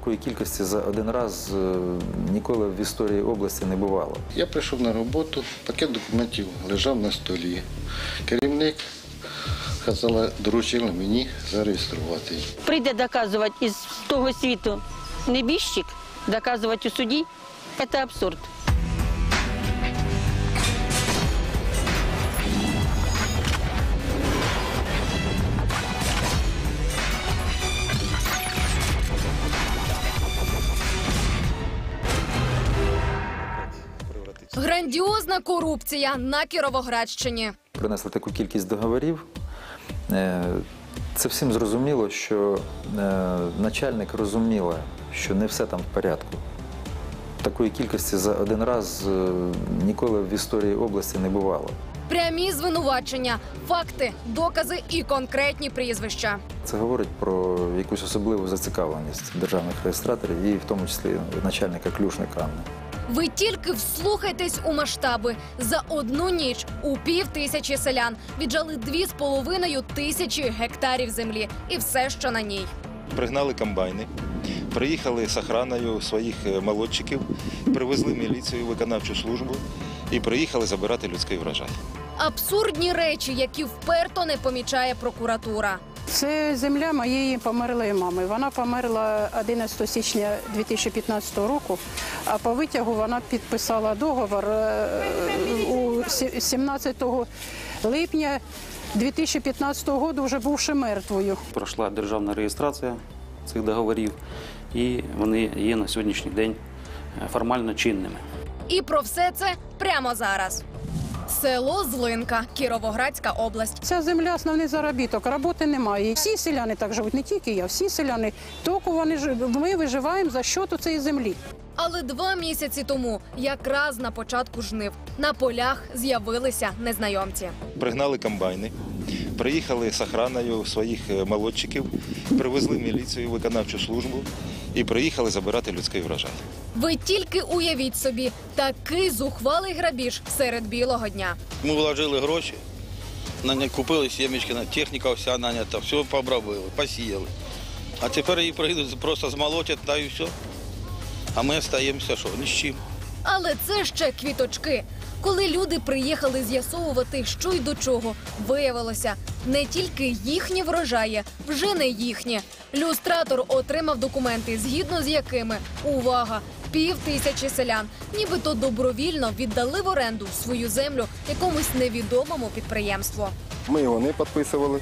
такої кількості за один раз е, ніколи в історії області не бувало. Я прийшов на роботу, пакет документів лежав на столі. Керівник казала, доручила мені зареєструвати. прийде доказувати із того світу небіжчик, доказувати у суді, це абсурд. Грандіозна корупція на Кіровоградщині. Принесли таку кількість договорів. Е, Це всім зрозуміло, що е, начальник розуміла, що не все там в порядку. Такої кількості за один раз е, ніколи в історії області не бувало. Прямі звинувачення, факти, докази і конкретні прізвища. Це говорить про якусь особливу зацікавленість державних реєстраторів і в тому числі начальника Клюшника Анни. Ви тільки вслухайтесь у масштаби. За одну ніч у пів тисячі селян віджали дві з половиною тисячі гектарів землі і все, що на ній. пригнали комбайни, приїхали з охраною своїх е, молодчиків, привезли міліцію, виконавчу службу і приїхали забирати людський врожай. Абсурдні речі, які вперто не помічає прокуратура. Це земля моєї померлої мами. Вона померла 11 січня 2015 року, а по витягу вона підписала договор е, у сі- 17 липня 2015 року, вже бувши мертвою. пройшла державна реєстрація цих договорів, і вони є на сьогоднішній день е, формально чинними. І про все це прямо зараз. Село Злинка, Кіровоградська область. Ця земля основний заробіток, роботи немає. І всі селяни так живуть, не тільки я, всі селяни. Тільки вони ми виживаємо за счету цієї землі. Але два місяці тому, якраз на початку жнив, на полях з'явилися незнайомці. Пригнали комбайни, приїхали з охраною своїх е, молодчиків, привезли міліцію, виконавчу службу і приїхали забирати людський врожай. Ви тільки уявіть собі, такий зухвалий грабіж серед білого дня. Ми вложили гроші, наня- купили сімечки, на- техніка вся нанята, все пообробили, посіяли. А тепер її прийдуть, просто змолотять, та і все. А ми остаємося що, ні з чим. Але це ще квіточки. Коли люди приїхали з'ясовувати, що й до чого, виявилося, не тільки їхні врожаї, вже не їхні. Люстратор отримав документи, згідно з якими увага, пів тисячі селян, нібито добровільно віддали в оренду свою землю якомусь невідомому підприємству. Ми його не підписували.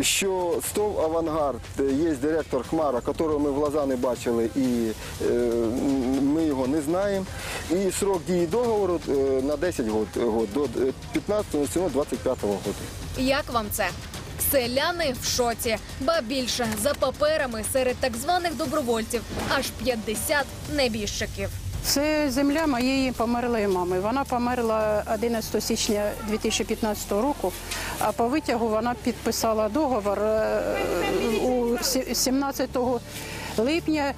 Що СТОВ Авангард є директор Хмара, якого ми в глаза не бачили, і е, ми його не знаємо. І срок дії договору е, на 10 років, до 15.25 року. Як вам це? Селяни в шоці, ба більше за паперами серед так званих добровольців аж 50 небіжчиків. Це земля моєї померлої мами. Вона померла 11 січня 2015 року, а по витягу вона підписала договор е, у сі- 17 липня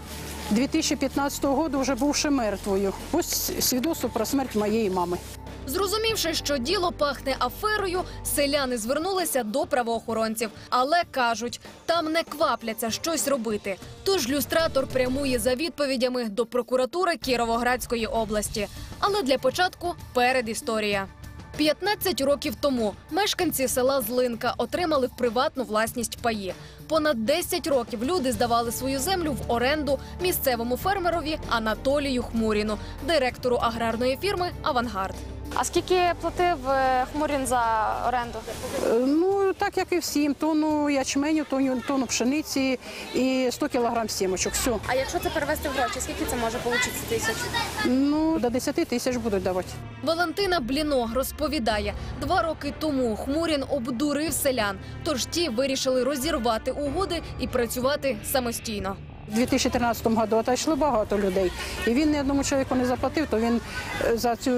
2015 року, вже бувши мертвою. Ось свідоцтво про смерть моєї мами. Зрозумівши, що діло пахне аферою, селяни звернулися до правоохоронців, але кажуть, там не квапляться щось робити. Тож люстратор прямує за відповідями до прокуратури Кіровоградської області. Але для початку передісторія. 15 років тому мешканці села Злинка отримали в приватну власність паї. Понад 10 років люди здавали свою землю в оренду місцевому фермерові Анатолію Хмуріну, директору аграрної фірми Авангард. А скільки платив е, Хмурін за оренду? Е, Ну, так як і всім, тонну ячменю, тонну, тонну пшениці і 100 кілограм сімочок. Все. А якщо це перевести в гроші, скільки це може вийти тисяч? Ну, до 10 тисяч будуть давати. Валентина Бліно розповідає, два роки тому Хмурін обдурив селян, тож ті вирішили розірвати угоди і працювати самостійно. У 2013 році отойшли багато людей. І він ні одному чоловіку не заплатив, то він е, за, цю,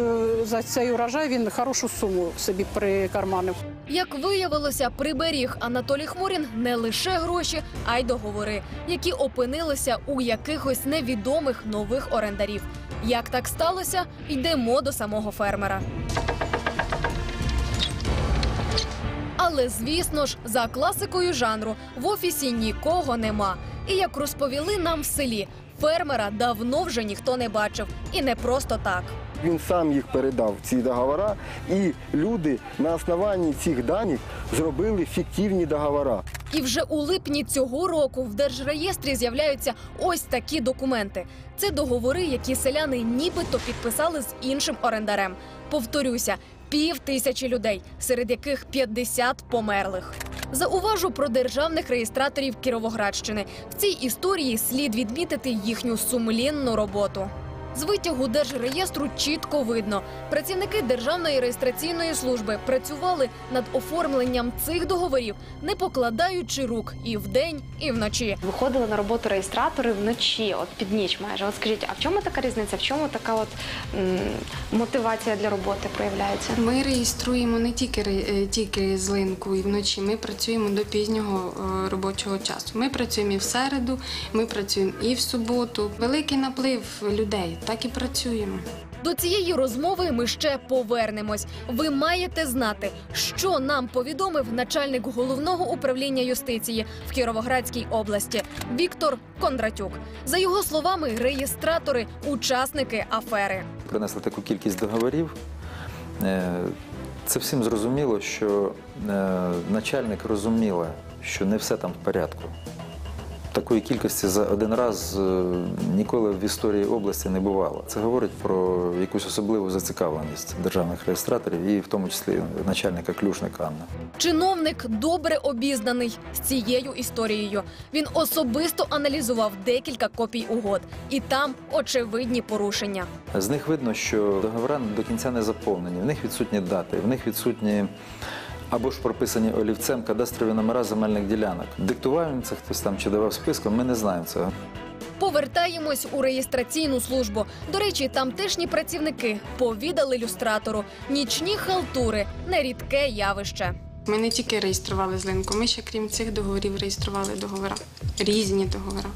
за цей урожай він хорошу суму собі прикарманив. Як виявилося, приберіг Анатолій Хмурін не лише гроші, а й договори, які опинилися у якихось невідомих нових орендарів. Як так сталося, йдемо до самого фермера. Але звісно ж, за класикою жанру в офісі нікого нема. І як розповіли нам в селі, фермера давно вже ніхто не бачив. І не просто так. Він сам їх передав ці договори, і люди на основанні цих даних зробили фіктивні договори. І вже у липні цього року в держреєстрі з'являються ось такі документи. Це договори, які селяни нібито підписали з іншим орендарем. Повторюся, пів тисячі людей, серед яких 50 померлих. Зауважу про державних реєстраторів Кіровоградщини. В цій історії слід відмітити їхню сумлінну роботу. З витягу держреєстру чітко видно, працівники Державної реєстраційної служби працювали над оформленням цих договорів, не покладаючи рук і вдень, і вночі. Виходили на роботу реєстратори вночі, от під ніч майже. От скажіть, а в чому така різниця? В чому така от м, мотивація для роботи проявляється? Ми реєструємо не тільки е, тільки злинку і вночі. Ми працюємо до пізнього е, робочого часу. Ми працюємо і в середу, ми працюємо і в суботу. Великий наплив людей, так і працюємо. До цієї розмови ми ще повернемось. Ви маєте знати, що нам повідомив начальник головного управління юстиції в Кіровоградській області Віктор Кондратюк. За його словами, реєстратори учасники афери. принесли таку кількість договорів. Е, Це всім зрозуміло, що е, начальник розуміла, що не все там в порядку. Такої кількості за один раз е, ніколи в історії області не бувало. Це говорить про якусь особливу зацікавленість державних реєстраторів і в тому числі начальника Клюшника Анна. Чиновник добре обізнаний з цією історією. Він особисто аналізував декілька копій угод, і там очевидні порушення. З них видно, що договори до кінця не заповнені, в них відсутні дати, в них відсутні або ж прописані олівцем кадастрові номера земельних ділянок. Диктував їм це хтось там чи давав списком, ми не знаємо цього. Повертаємось у реєстраційну службу. До речі, тамтешні працівники повідали люстратору. Нічні халтури нерідке явище. Ми не тільки реєстрували злинку, ми ще крім цих договорів реєстрували договори. Різні договори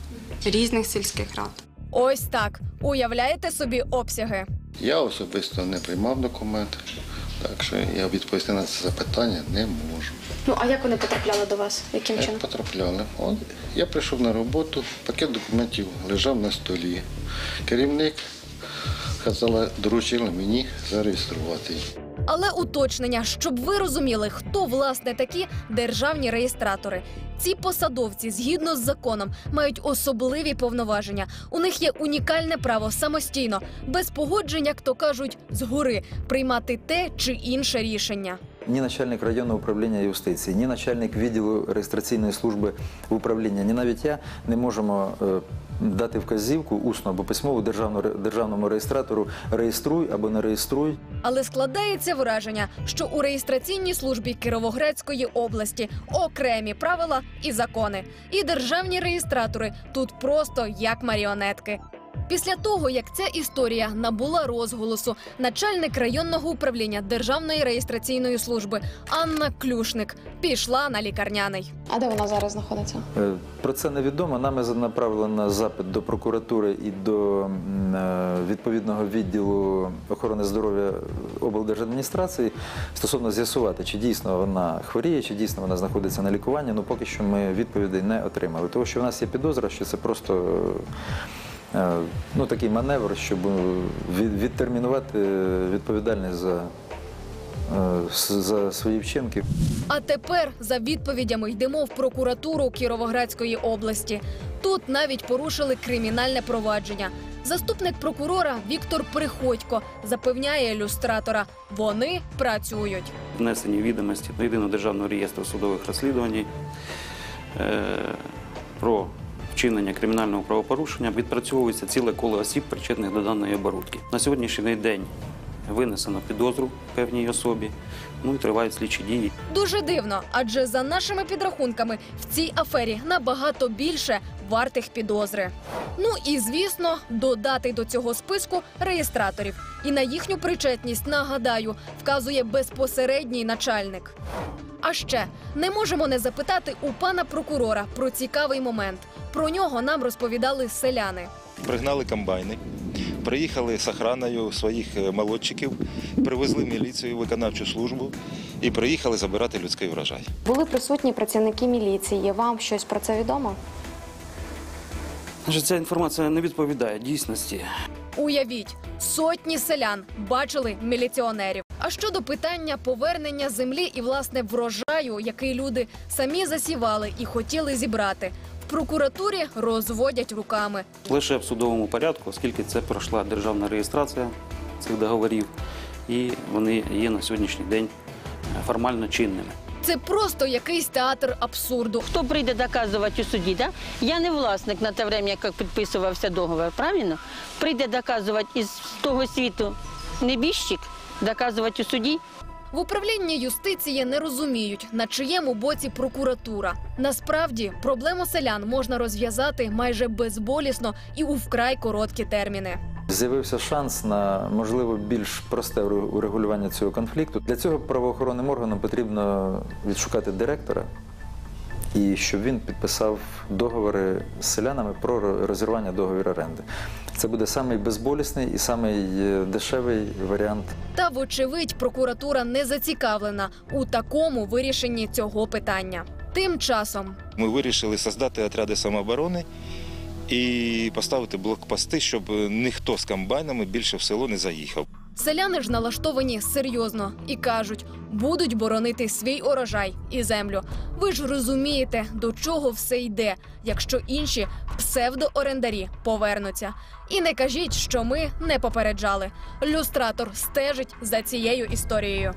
різних сільських рад. Ось так. Уявляєте собі обсяги? Я особисто не приймав документи, так що я відповісти на це запитання не можу. Ну а як вони потрапляли до вас? Яким Як чином? потрапляли? От, я прийшов на роботу, пакет документів лежав на столі. Керівник казала, доручила мені зареєструвати їх. Але уточнення, щоб ви розуміли, хто власне такі державні реєстратори. Ці посадовці, згідно з законом, мають особливі повноваження. У них є унікальне право самостійно, без погодження, як то кажуть, згори приймати те чи інше рішення. Ні начальник районного управління юстиції, ні начальник відділу реєстраційної служби управління, ні навіть я не можемо е, дати вказівку усно або письмово державному реєстратору реєструй або не реєструй. Але складається враження, що у реєстраційній службі Кіровоградської області окремі правила і закони. І державні реєстратори тут просто як маріонетки. Після того, як ця історія набула розголосу, начальник районного управління Державної реєстраційної служби Анна Клюшник пішла на лікарняний. А де вона зараз знаходиться? Е, Про це невідомо. Нами направлено запит до прокуратури і до е, відповідного відділу охорони здоров'я облдержадміністрації стосовно з'ясувати, чи дійсно вона хворіє, чи дійсно вона знаходиться на лікуванні. Ну поки що ми відповідей не отримали. Тому що в нас є підозра, що це просто. Е, Ну, такий маневр, щоб е, відтермінувати відповідальність за, е, за свої вчинки. А тепер за відповідями йдемо в прокуратуру Кіровоградської області. Тут навіть порушили кримінальне провадження. Заступник прокурора Віктор Приходько запевняє ілюстратора, вони працюють. Внесені відомості до єдиного державного реєстру судових розслідувань е, про вчинення кримінального правопорушення відпрацьовується ціле коло осіб, причетних до даної оборудки. На сьогоднішній день винесено підозру певній особі, ну і тривають слідчі дії. Дуже дивно, адже за нашими підрахунками в цій афері набагато більше вартих підозри. Ну і звісно, додати до цього списку реєстраторів. І на їхню причетність, нагадаю, вказує безпосередній начальник. А ще не можемо не запитати у пана прокурора про цікавий момент. Про нього нам розповідали селяни. Пригнали комбайни, приїхали з охраною своїх е, молодчиків, привезли міліцію, виконавчу службу і приїхали забирати людський врожай. Були присутні працівники міліції. Вам щось про це відомо? Значить, ця інформація не відповідає дійсності. Уявіть, сотні селян бачили міліціонерів. А щодо питання повернення землі і власне врожаю, який люди самі засівали і хотіли зібрати, в прокуратурі розводять руками. Лише в судовому порядку, оскільки це пройшла державна реєстрація цих договорів, і вони є на сьогоднішній день формально чинними. Це просто якийсь театр абсурду. Хто прийде доказувати у суді? Да? Я не власник на те время, як підписувався договор, правильно? Прийде доказувати із того світу небіжчик, доказувати у суді. В управлінні юстиції не розуміють, на чиєму боці прокуратура. Насправді проблему селян можна розв'язати майже безболісно і у вкрай короткі терміни. З'явився шанс на можливо більш просте урегулювання цього конфлікту. Для цього правоохоронним органам потрібно відшукати директора і щоб він підписав договори з селянами про розірвання договору оренди. Це буде самий безболісний і самий е, дешевий варіант Та, вочевидь, прокуратура не зацікавлена у такому вирішенні цього питання. Тим часом Ми вирішили создати отряди самооборони і поставити блокпости, щоб ніхто з комбайнами більше в село не заїхав. селяни ж налаштовані серйозно і кажуть, будуть боронити свій урожай і землю. Ви ж розумієте, до чого все йде, якщо інші псевдоорендарі повернуться. І не кажіть, що ми не попереджали. Люстратор стежить за цією історією.